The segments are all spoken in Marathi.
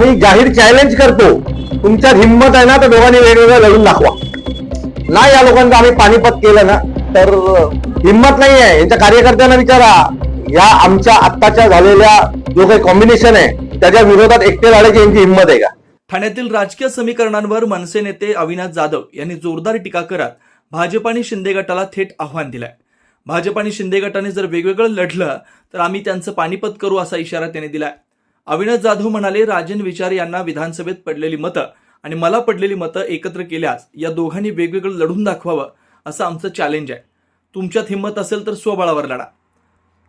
आम्ही जाहीर चॅलेंज करतो. तुमच्यात हिंमत आहे ना तर दोघांनी वेगवेगळं लढून दाखवा. ना या लोकांचं आम्ही पानिपत केलं ना तर हिंमत नाही आहे. यांच्या कार्यकर्त्यांना विचारा. या आमच्या आत्ताच्या झालेल्या जो काही कॉम्बिनेशन आहे त्याच्या विरोधात एकटे लढायची यांची हिंमत आहे का? ठाण्यातील राजकीय समीकरणांवर मनसे नेते अविनाश जाधव यांनी जोरदार टीका करत भाजप आणि शिंदे गटाला थेट आव्हान दिलंय. भाजप आणि शिंदे गटाने जर वेगवेगळं लढलं तर आम्ही त्यांचं पानिपत करू असा इशारा त्यांनी दिलाय. अविनाश जाधव म्हणाले राजन विचार यांना विधानसभेत पडलेली मतं आणि मला पडलेली मतं एकत्र केल्यास या दोघांनी वेगवेगळं लढून दाखवावं असं आमचं चॅलेंज आहे. तुमच्यात हिंमत असेल तर स्वबळावर लढा.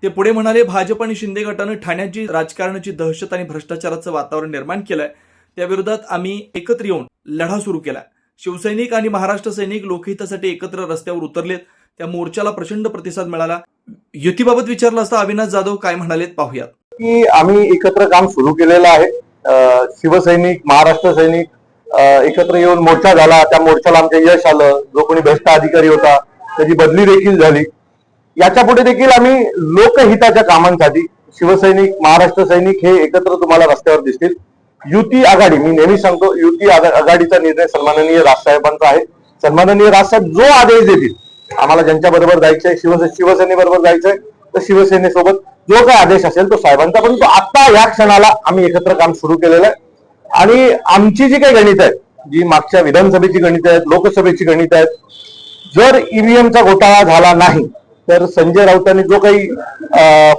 ते पुढे म्हणाले भाजप आणि शिंदे गटानं ठाण्याची राजकारणाची दहशत आणि भ्रष्टाचाराचं वातावरण निर्माण केलंय. त्याविरोधात आम्ही एकत्र येऊन लढा सुरू केला शिवसैनिक आणि महाराष्ट्र सैनिक लोकहितासाठी एकत्र रस्त्यावर उतरलेत. त्या मोर्चाला प्रचंड प्रतिसाद मिळाला. युतीबाबत विचारलं असता अविनाश जाधव काय म्हणालेत पाहूयात. की आम्ही एकत्र काम सुरू केलेलं आहे. शिवसैनिक महाराष्ट्र सैनिक एकत्र येऊन मोर्चा झाला. त्या मोर्चाला आमचं यश आलं. जो कोणी भ्रष्ट अधिकारी होता त्याची बदली देखील झाली. याच्यापुढे देखील आम्ही लोकहिताच्या कामांसाठी शिवसैनिक महाराष्ट्र सैनिक हे एकत्र तुम्हाला रस्त्यावर दिसतील. युती आघाडी मी नेहमी सांगतो युती आघाडीचा निर्णय सन्माननीय राजसाहेबांचा आहे. सन्माननीय राजसाहेब जो आदेश देतील आम्हाला ज्यांच्या बरोबर जायचंय शिवसे शिवसेनेबरोबर जायचंय तर शिवसेनेसोबत जो काय आदेश असेल तो साहेबांचा परंतु आता या क्षणाला आम्ही एकत्र काम सुरू केलेलं आहे. आणि आमची जी काही गणित आहेत जी मागच्या विधानसभेची गणित आहेत लोकसभेची गणित आहेत जर ईव्हीएमचा घोटाळा झाला नाही तर संजय राऊतांनी जो काही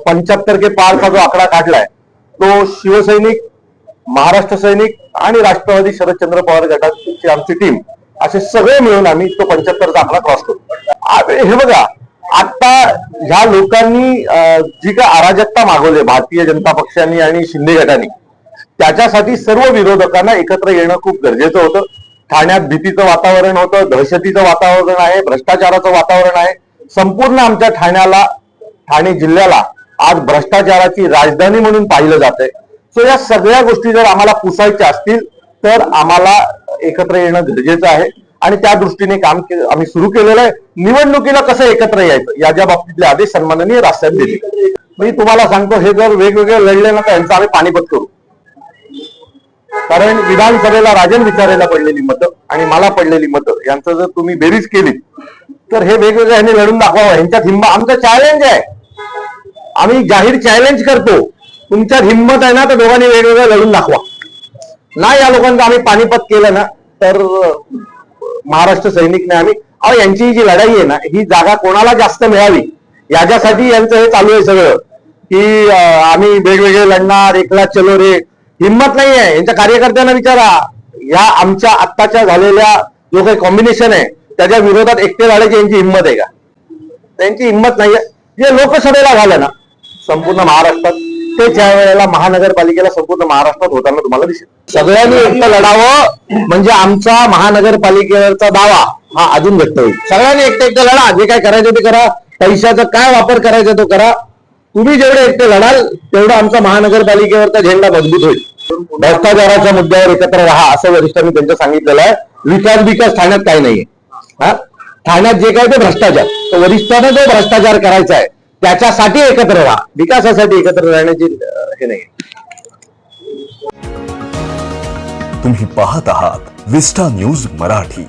पंच्याहत्तर के पारचा जो आकडा काढलाय तो शिवसैनिक महाराष्ट्र सैनिक आणि राष्ट्रवादी शरदचंद्र पवार गटाची आमची टीम असे सगळे मिळून आम्ही तो पंच्याहत्तरचा आकडा क्रॉस करू. हे बघा आता ह्या लोकांनी जी काय अराजकता मागवली भारतीय जनता पक्षाने आणि शिंदे गटाने त्याच्यासाठी सर्व विरोधकांना एकत्र येणं खूप गरजेचं होतं. ठाण्यात भीतीचं वातावरण होतं दहशतीचं वातावरण आहे भ्रष्टाचाराचं वातावरण आहे. संपूर्ण आमच्या ठाण्याला ठाणे जिल्ह्याला आज भ्रष्टाचाराची राजधानी म्हणून पाहिलं जात आहे सो या सगळ्या गोष्टी जर आम्हाला पुसायच्या असतील तर आम्हाला एकत्र येणं गरजेचं आहे. आणि त्या दृष्टीने काम आम्ही सुरू केलेलं आहे. निवडणुकीला कसं एकत्र यायचं? याच्या बाबतीतले आदेश सन्माननीय राष्ट्रात दिले मी तुम्हाला सांगतो हे जर वेगवेगळे लढले ना तर यांचं आम्ही पाणीपत करू. कारण विधानसभेला राजन विचारायला पडलेली मतं आणि मला पडलेली मतं यांचं जर तुम्ही बेरीज केली तर हे वेगवेगळ्या ह्यांनी लढून दाखवावं. यांच्यात हिंबा आमचं चॅलेंज आहे. आम्ही जाहीर चॅलेंज करतो. तुमच्यात हिंमत आहे ना तर दोघांनी वेगवेगळं लढून दाखवा. नाही या लोकांचं आम्ही पाणीपत केलं ना तर महाराष्ट्र सैनिक नाही आम्ही. अहो यांची ही जी लढाई आहे ना ही जागा कोणाला जास्त मिळावी? याच्यासाठी यांचं हे चालू आहे सगळं. की आम्ही वेगवेगळे लढणार एकला चलो रे हिंमत नाही आहे. यांच्या कार्यकर्त्यांना विचारा. या आमच्या आत्ताच्या झालेल्या जो काही कॉम्बिनेशन आहे त्याच्या विरोधात एकटे लढायची यांची हिंमत आहे का? त्यांची हिंमत नाहीये जे लोकसभेला झालं ना संपूर्ण महाराष्ट्रात ते ज्या वेळेला महानगरपालिकेला संपूर्ण महाराष्ट्रात होताना तुम्हाला दिसेल. सगळ्यांनी एकटं लढावं म्हणजे आमचा महानगरपालिकेवरचा दावा हा अजून घट्ट होईल. सगळ्यांनी एकटं एकटं लढा. जे काय करायचं ते करा. पैशाचा काय वापर करायचा तो करा. तुम्ही जेवढे एकटे लढाल तेवढा आमचा महानगरपालिकेवरचा झेंडा मजबूत होईल. भ्रष्टाचाराच्या मुद्द्यावर एकत्र राहा असं वरिष्ठांनी त्यांचं सांगितलेलं आहे. विकास विकास ठाण्यात काही नाहीये. हा? ठाण्यात जे काय ते भ्रष्टाचार. तर वरिष्ठांना जो भ्रष्टाचार करायचा आहे त्याच्यासाठी एकत्र राहा विकासासाठी एकत्र राहण्याची हे नाही तुम्ही पाहत आहात विस्टा न्यूज मराठी.